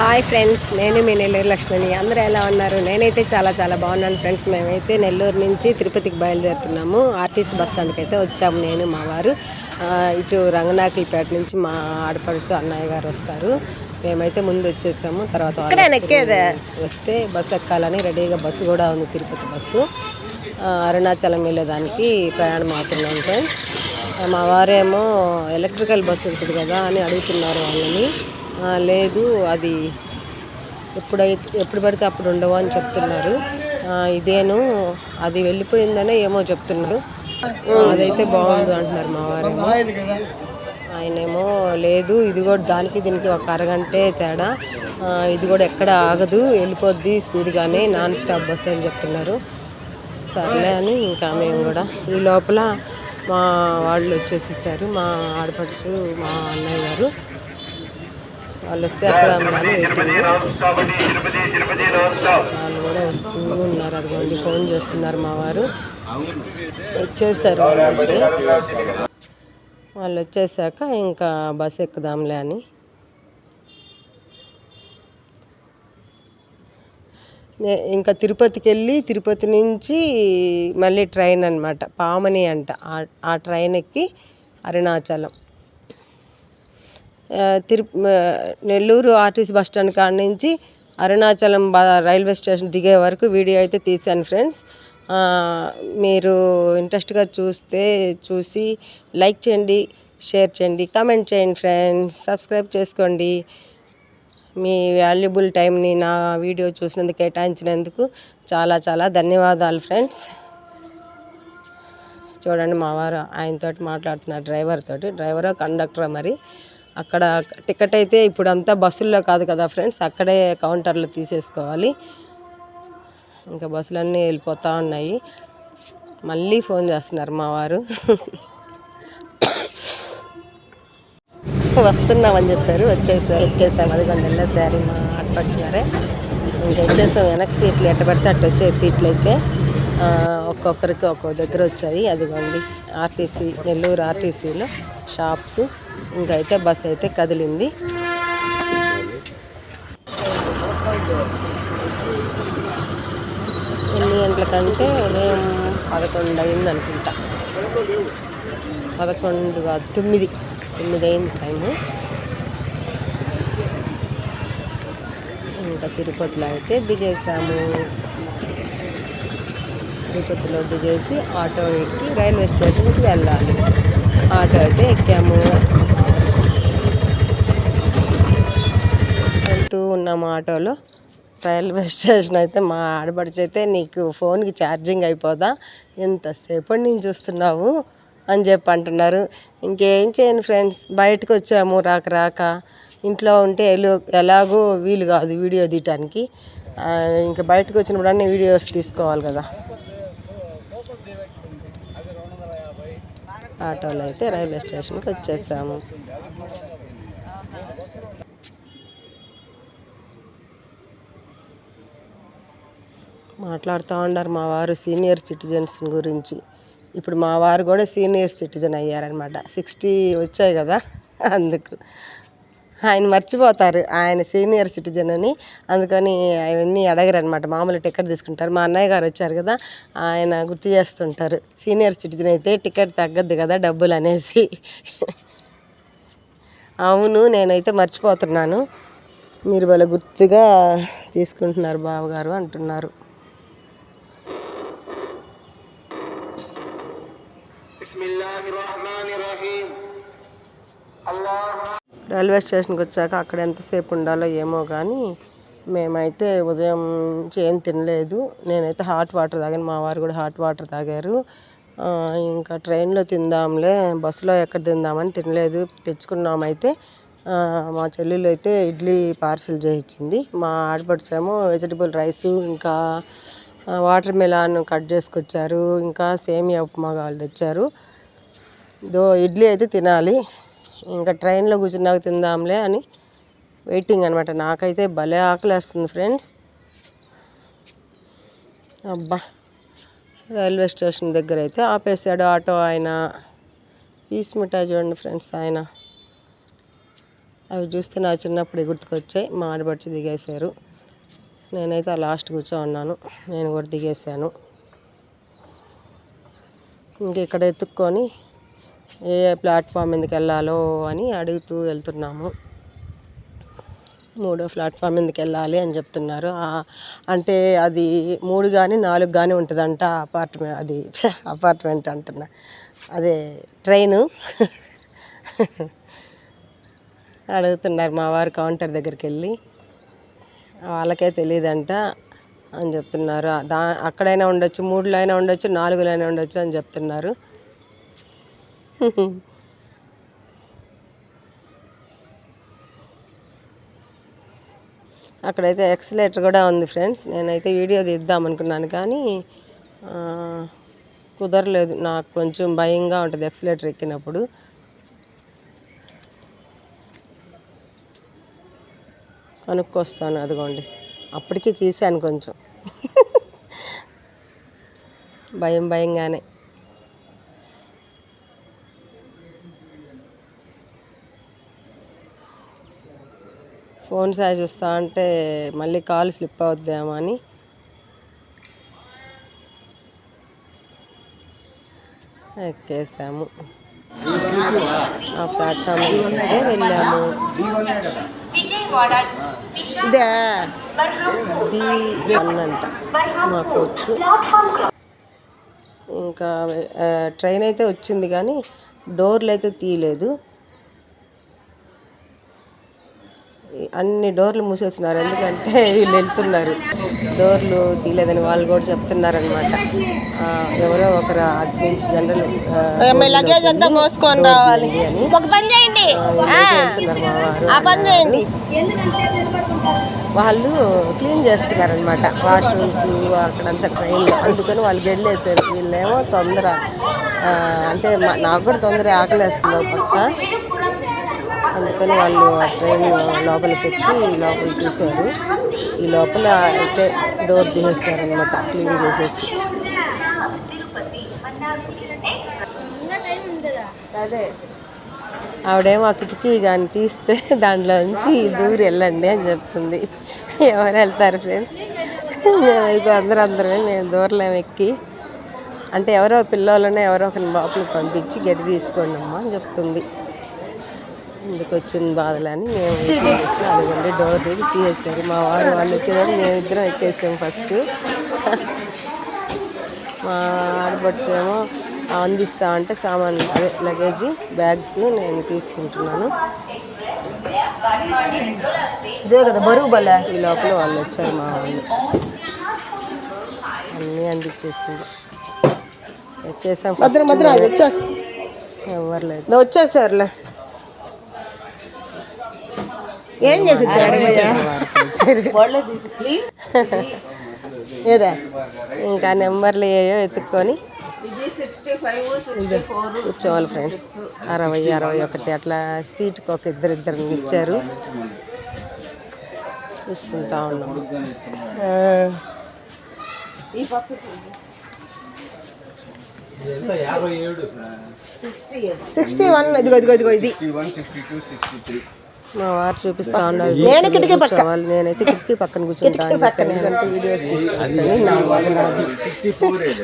Hi friends నేను మీ నెల్లూరు లక్ష్మణి. అందరూ ఎలా ఉన్నారు? నేనైతే చాలా చాలా బాగున్నాను ఫ్రెండ్స్. మేమైతే నెల్లూరు నుంచి తిరుపతికి బయలుదేరుతున్నాము. ఆర్టీసీ బస్ స్టాండ్కి అయితే వచ్చాము నేను మా వారు. ఇటు రంగనాయకులపేట నుంచి మా ఆడపడుచు అన్నయ్య గారు వస్తారు. మేమైతే ముందు వచ్చేసాము. తర్వాత. వస్తే బస్సు ఎక్కాలని రెడీగా బస్సు కూడా ఉంది తిరుపతి బస్సు. అరుణాచలం వెళ్ళేదానికి ప్రయాణం అవుతున్నాం ఫ్రెండ్స్. మా వారేమో ఎలక్ట్రికల్ బస్సు ఉంటుంది కదా అని అడుగుతున్నారు వాళ్ళని. లేదు అది ఎప్పుడైతే ఎప్పుడు పడితే అప్పుడు ఉండవు అని చెప్తున్నారు. ఇదేను అది వెళ్ళిపోయిందనే ఏమో చెప్తున్నారు. అదైతే బాగుంది అంటున్నారు మా వారేమో ఆయనేమో లేదు ఇది కూడా దానికి దీనికి ఒక అరగంటే తేడా. ఇది కూడా ఎక్కడ ఆగదు వెళ్ళిపోద్ది స్పీడ్గానే నాన్ స్టాప్ బస్ అని చెప్తున్నారు. సర్లే అని ఇంకా మేము కూడా. ఈ లోపల మా వాళ్ళు వచ్చేసేసారు మా ఆడపడుచు మా అన్నయ్య గారు. వాళ్ళు వస్తే అక్కడ వాళ్ళు కూడా వస్తూ ఉన్నారు అదిగోండి ఫోన్ చేస్తున్నారు మా వారు. వచ్చేసారు వాళ్ళు వచ్చేసాక ఇంకా బస్ ఎక్కుదాంలే అని. ఇంకా తిరుపతికి వెళ్ళి తిరుపతి నుంచి మళ్ళీ ట్రైన్ అనమాట పామని అంట. ఆ- ట్రైన్ ఎక్కి అరుణాచలం. తిరు నెల్లూరు ఆర్టీసీ బస్ స్టాండ్ కాడ నుంచి అరుణాచలం రైల్వే స్టేషన్ దిగే వరకు వీడియో అయితే తీశాను ఫ్రెండ్స్. మీరు ఇంట్రెస్ట్గా చూస్తే చూసి లైక్ చేయండి షేర్ చేయండి కామెంట్ చేయండి ఫ్రెండ్స్. సబ్స్క్రైబ్ చేసుకోండి. మీ వాల్యుబుల్ టైంని నా వీడియో చూసినందుకు కేటాయించినందుకు చాలా చాలా ధన్యవాదాలు ఫ్రెండ్స్. చూడండి మా వారు ఆయనతోటి మాట్లాడుతున్నారు డ్రైవర్ తోటి డ్రైవర్ కండక్టర్ మరి. అక్కడ టికెట్ అయితే ఇప్పుడు అంతా బస్సుల్లో కాదు కదా ఫ్రెండ్స్ అక్కడే కౌంటర్లో తీసేసుకోవాలి. ఇంకా బస్సులన్నీ వెళ్ళిపోతూ ఉన్నాయి. మళ్ళీ ఫోన్ చేస్తున్నారు మా వారు. వస్తున్నామని చెప్పారు వచ్చేసారు ఎక్కేసాం అది కొన్ని వెళ్ళేసారు మా ఆడపడిచినారే ఇంకా వచ్చేసాం వెనక్కి సీట్లు ఎట్ట పడితే అట్ట వచ్చే సీట్లు అయితే ఒక్కొక్కరికి ఒక్కొక్క దగ్గర వచ్చాయి. అదిగోండి ఆర్టీసీ నెల్లూరు ఆర్టీసీలో షాప్స్. ఇంకైతే అయితే బస్ అయితే కదిలింది. ఎన్ని గంటలకంటే ఉదయం పదకొండు అయింది అనుకుంటా పదకొండు కాదు తొమ్మిది. తొమ్మిది అయింది టైము. ఇంకా తిరుపతిలో అయితే దిగేసాము. తిరుపతిలో దిగేసి ఆటో ఎక్కి రైల్వే స్టేషన్కి వెళ్ళాలి. ఆటో అయితే ఎక్కాము. వెళ్తూ ఉన్నాము ఆటోలో. రైల్వే స్టేషన్ అయితే మా ఆడబడిచి అయితే నీకు ఫోన్కి ఛార్జింగ్ అయిపోదా? ఎంతసేపటి నుంచి చూస్తున్నావు అని చెప్పి అంటున్నారు. ఇంకేం చేయను ఫ్రెండ్స్ బయటకు వచ్చాము రాక రాక. ఇంట్లో ఉంటే ఎలు ఎలాగో వీలు కాదు వీడియో తీయటానికి. ఇంకా బయటకు వచ్చినప్పుడన్నీ వీడియోస్ తీసుకోవాలి కదా. ఆటోలో అయితే రైల్వే స్టేషన్కి వచ్చేసాము. మాట్లాడుతూ ఉన్నారు మా వారు సీనియర్ సిటిజన్స్ గురించి. ఇప్పుడు మా వారు కూడా సీనియర్ సిటిజన్ అయ్యారనమాట సిక్స్టీ వచ్చాయి కదా అందుకు. ఆయన మర్చిపోతారు. ఆయన సీనియర్ సిటిజన్ అని. అందుకని అవన్నీ అడగరు అనమాట మామూలు టికెట్ తీసుకుంటారు. మా అన్నయ్య గారు వచ్చారు కదా ఆయన గుర్తు చేస్తుంటారు. సీనియర్ సిటిజన్ అయితే టికెట్ తగ్గద్దు కదా డబ్బులు అనేసి. అవును నేనైతే మర్చిపోతున్నాను. మీరు వాళ్ళ గుర్తుగా తీసుకుంటున్నారు బావగారు అంటున్నారు. రైల్వే స్టేషన్కి వచ్చాక అక్కడ ఎంతసేపు ఉండాలో ఏమో కానీ మేమైతే ఉదయం నుంచి ఏం తినలేదు. నేనైతే హాట్ వాటర్ తాగాను. మా వారు కూడా హాట్ వాటర్ తాగారు. ఇంకా ట్రైన్లో తిందాంలే బస్సులో ఎక్కడ తిందామని తినలేదు. తెచ్చుకున్నామైతే మా చెల్లెలు అయితే ఇడ్లీ పార్సిల్ చేయించింది మా ఆడపడుచేమో వెజిటబుల్ రైస్ ఇంకా వాటర్ మెలాన్ కట్ చేసుకొచ్చారు. ఇంకా సేమియా ఉప్మా వాళ్ళు తెచ్చారు. దో ఇడ్లీ అయితే తినాలి. ఇంకా ట్రైన్లో కూర్చున్నాక తిందాంలే అని వెయిటింగ్ అనమాట నాకైతే భలే ఆకలేస్తుంది ఫ్రెండ్స్. అబ్బా రైల్వే స్టేషన్ దగ్గర అయితే ఆపేసాడు ఆటో ఆయన. పీస్ మిఠాయి చూడండి ఫ్రెండ్స్ ఆయన. అవి చూస్తే నా చిన్నప్పుడు గుర్తుకొచ్చాయి. మా ఆడబడిచి దిగేశారు. నేనైతే ఆ లాస్ట్ కూర్చో ఉన్నాను. నేను కూడా దిగేశాను. ఇంక ఇక్కడ ఎత్తుక్కొని ఏ ప్లాట్ఫామ్ ఎందుకు వెళ్ళాలో అని అడుగుతూ వెళ్తున్నాము. మూడో ప్లాట్ఫామ్ ఎందుకు వెళ్ళాలి అని చెప్తున్నారు. అంటే అది మూడు కానీ నాలుగు కానీ ఉంటుందంట అపార్ట్మెంట్ అది అపార్ట్మెంట్ అంటున్నా. అదే ట్రైను. అడుగుతున్నారు మా వారు కౌంటర్ దగ్గరికి వెళ్ళి. వాళ్ళకే తెలియదంట అని చెప్తున్నారు. దా అక్కడైనా ఉండొచ్చు మూడులో అయినా ఉండొచ్చు నాలుగులో అయినా ఉండొచ్చు అని చెప్తున్నారు. అక్కడైతే ఎక్సలేటర్ కూడా ఉంది ఫ్రెండ్స్. నేనైతే వీడియో తీద్దాం అనుకున్నాను కానీ కుదరలేదు. నాకు కొంచెం భయంగా ఉంటుంది ఎక్సలేటర్ ఎక్కినప్పుడు. కనుక్కొస్తాను అదిగోండి. అప్పటికి తీసాను కొంచెం. భయం భయంగానే. ఫోన్ సాయి చూస్తా అంటే మళ్ళీ కాల్ స్లిప్ అవుద్దామా అని. ఎక్కేసాము. ఆ ప్లాట్ఫామ్ వెళ్ళాము. డి వన్ అంట. మాకు వచ్చు. ఇంకా ట్రైన్ అయితే వచ్చింది కానీ డోర్లు అయితే తీయలేదు ఈ అన్ని డోర్లు మూసేస్తున్నారు. ఎందుకంటే వీళ్ళు వెళ్తున్నారు. డోర్లు తీయలేదని వాళ్ళు కూడా చెప్తున్నారు అనమాట ఎవరో ఒకరు అటు నుంచి జనరల్ లగేజ్ అంతా మోసుకొని రావాలి. అని. ఒక పని చేయండి. వాళ్ళు క్లీన్ చేస్తున్నారు అనమాట వాష్రూమ్స్ అక్కడంతా ట్రైన్ అందుకని వాళ్ళు గెళ్ళేసారు వీళ్ళేమో తొందర అంటే నాకు కూడా తొందర ఆకలేస్తుంది ఒక పక్క అందుకని వాళ్ళు ఆ ట్రైన్ లోపలికి ఎక్కి లోపల చూశారు. ఈ లోపల అయితే డోర్ తీసేస్తారు అనమాట క్లీన్ చేసేసి. అదే. ఆవిడేమో ఆ కిటికీ కానీ తీస్తే దాంట్లో నుంచి దూరి వెళ్ళండి అని చెప్తుంది. ఎవరు వెళ్తారు ఫ్రెండ్స్? మేమైతే అందరూ అందరమే మేము దూరలేము ఎక్కి. అంటే ఎవరో పిల్లోళ్ళనే ఎవరో ఒకరిని లోపలికి పంపించి గడ్డి తీసుకోండి అమ్మ అని చెప్తుంది. ఇందుకు వచ్చిన బాధలని మేము అదిగోండి డోర్ తీసి తీసేసారు మా వారు వాళ్ళు వచ్చేవారు మేము ఇద్దరం ఎక్కేసాం ఫస్ట్. మా ఆడపడుచేమో అందిస్తా అంటే సామాన్ అదే లగేజ్ బ్యాగ్స్ నేను తీసుకుంటున్నాను. ఇదే కదా బరువు బల ఈ లోపల వాళ్ళు వచ్చారు మా వాళ్ళు. అన్నీ అందించేసింది ఎక్కేసాం వచ్చేస్తా ఎవరు లేదు. వచ్చేసారులే. ఏం చేసి ఏదా? ఇంకా నెంబర్లు ఏయో ఎత్తుక్కొని కూర్చోవాలి ఫ్రెండ్స్. అరవై అరవై ఒకటి అట్లా సీటుకి ఒక ఇద్దరు ఇద్దరు ఇచ్చారు. చూసుకుంటా ఉన్నాం. ఆ, సిక్స్టీ వన్ ఇదిగో ఇదిగో ఇదిగో ఇది. మా వారు చూపిస్తా ఉన్నారు. నేను కిటికీ కూర్చోవాలి. నేనైతే కిటికీ పక్కన కూర్చుంటాను ఎందుకంటే వీడియోస్ తీసుకొచ్చని. నా బాధ నాది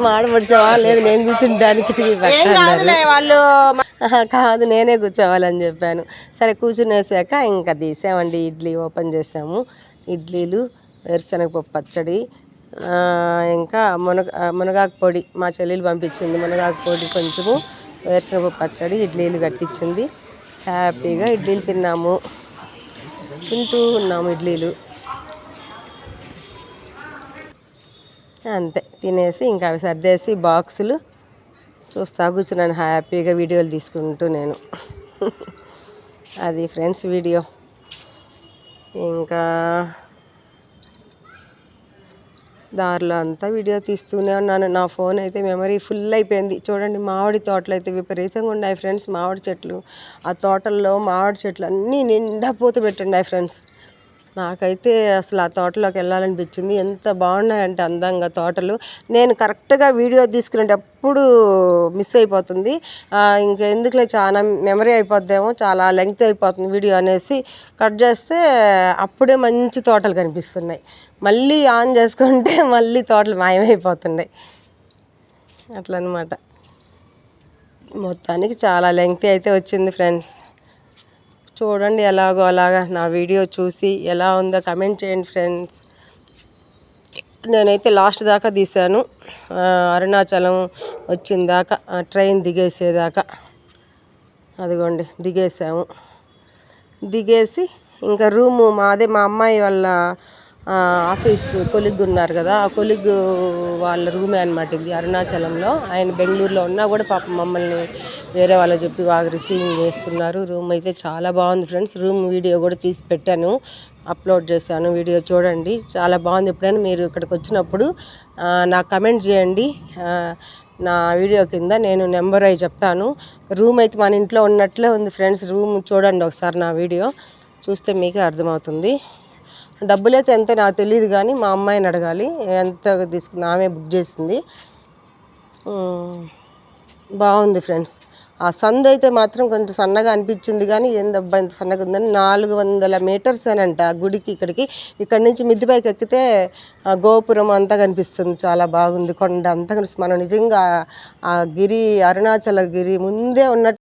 మా ఆడపడిచావా లేదు నేను కూర్చుంటాను కిటికీ పక్కన అన్నారు. వాళ్ళు కాదు నేనే కూర్చోవాలని చెప్పాను. సరే కూర్చునేసాక ఇంకా తీసామండి ఇడ్లీ ఓపెన్ చేసాము. ఇడ్లీలు వేరుశనగపప్పు పచ్చడి ఆ, ఇంకా మునగ మునగాకు పొడి మా చెల్లెలు పంపించింది. మునగాకు పొడి కొంచెము వేరుశనగపప్పు పచ్చడి ఇడ్లీలు కట్టించింది హ్యాపీగా ఇడ్లీలు తిన్నాము. తింటూ ఉన్నాము ఇడ్లీలు. అంతే తినేసి ఇంకా అవి సర్దేసి బాక్సులు చూస్తా కూర్చున్నాను హ్యాపీగా వీడియోలు తీసుకుంటూ నేను. అది ఫ్రెండ్స్ వీడియో. ఇంకా దారిలో అంతా వీడియో తీస్తూనే ఉన్నాను. నా ఫోన్ అయితే మెమరీ ఫుల్ అయిపోయింది. చూడండి మామిడి తోటలు అయితే విపరీతంగా ఉన్నాయి ఫ్రెండ్స్. మామిడి చెట్లు ఆ తోటల్లో మామిడి చెట్లు అన్నీ నిండా పూత పెట్టున్నాయి ఫ్రెండ్స్. నాకైతే అసలు ఆ తోటలోకి వెళ్ళాలనిపించింది. ఎంత బాగున్నాయంటే అందంగా తోటలు. నేను కరెక్ట్గా వీడియో తీసుకునేటప్పుడు మిస్ అయిపోతుంది. ఇంకెందుకులే చాలా మెమరీ అయిపోద్దేమో చాలా లెంగ్త్ అయిపోతుంది వీడియో అనేసి కట్ చేస్తే అప్పుడే మంచి తోటలు కనిపిస్తున్నాయి. మళ్ళీ ఆన్ చేసుకుంటే మళ్ళీ తోటలు మాయమైపోతున్నాయి. అట్లనమాట. మొత్తానికి చాలా లెంగ్త్ అయితే వచ్చింది ఫ్రెండ్స్. చూడండి ఎలాగో అలాగా నా వీడియో చూసి ఎలా ఉందో కమెంట్ చేయండి ఫ్రెండ్స్ నేనైతే లాస్ట్ దాకా తీశాను. అరుణాచలం వచ్చిన దాకా ట్రైన్ దిగేసేదాకా. అదిగోండి దిగేసాము. దిగేసి ఇంకా రూము మాదే మా అమ్మాయి వాళ్ళ ఆఫీస్ కొలిగ్ ఉన్నారు కదా ఆ కొలిగ్ వాళ్ళ రూమే అనమాట ఇది అరుణాచలంలో. ఆయన బెంగళూరులో ఉన్నా కూడా పాప మమ్మల్ని వేరే వాళ్ళు చెప్పి బాగా రిసీవింగ్ చేసుకున్నారు రూమ్ అయితే చాలా బాగుంది ఫ్రెండ్స్. రూమ్ వీడియో కూడా తీసి పెట్టాను అప్లోడ్ చేశాను. వీడియో చూడండి చాలా బాగుంది. ఎప్పుడైనా మీరు ఇక్కడికి వచ్చినప్పుడు నాకు కమెంట్ చేయండి. నా వీడియో కింద నేను నెంబర్ అయి చెప్తాను. రూమ్ అయితే మన ఇంట్లో ఉన్నట్లే ఉంది ఫ్రెండ్స్. రూమ్ చూడండి ఒకసారి నా వీడియో చూస్తే మీకే అర్థమవుతుంది. డబ్బులు అయితే ఎంతో నాకు తెలియదు కానీ మా అమ్మాయిని అడగాలి. ఎంత తీసుకుంది ఆమె బుక్ చేసింది. బాగుంది ఫ్రెండ్స్. ఆ సంద్ అయితే మాత్రం కొంచెం సన్నగా అనిపించింది కానీ ఏందబ్బా ఇంత సన్నగా ఉందని నాలుగు వందల మీటర్స్ అని ఆ గుడికి ఇక్కడికి. ఇక్కడి నుంచి మిద్దిపైకి ఎక్కితే ఆ గోపురం అంతా కనిపిస్తుంది. చాలా బాగుంది. కొండ అంతా కనిపిస్తుంది. మనం నిజంగా ఆ గిరి అరుణాచల గిరి ముందే ఉన్నట్టు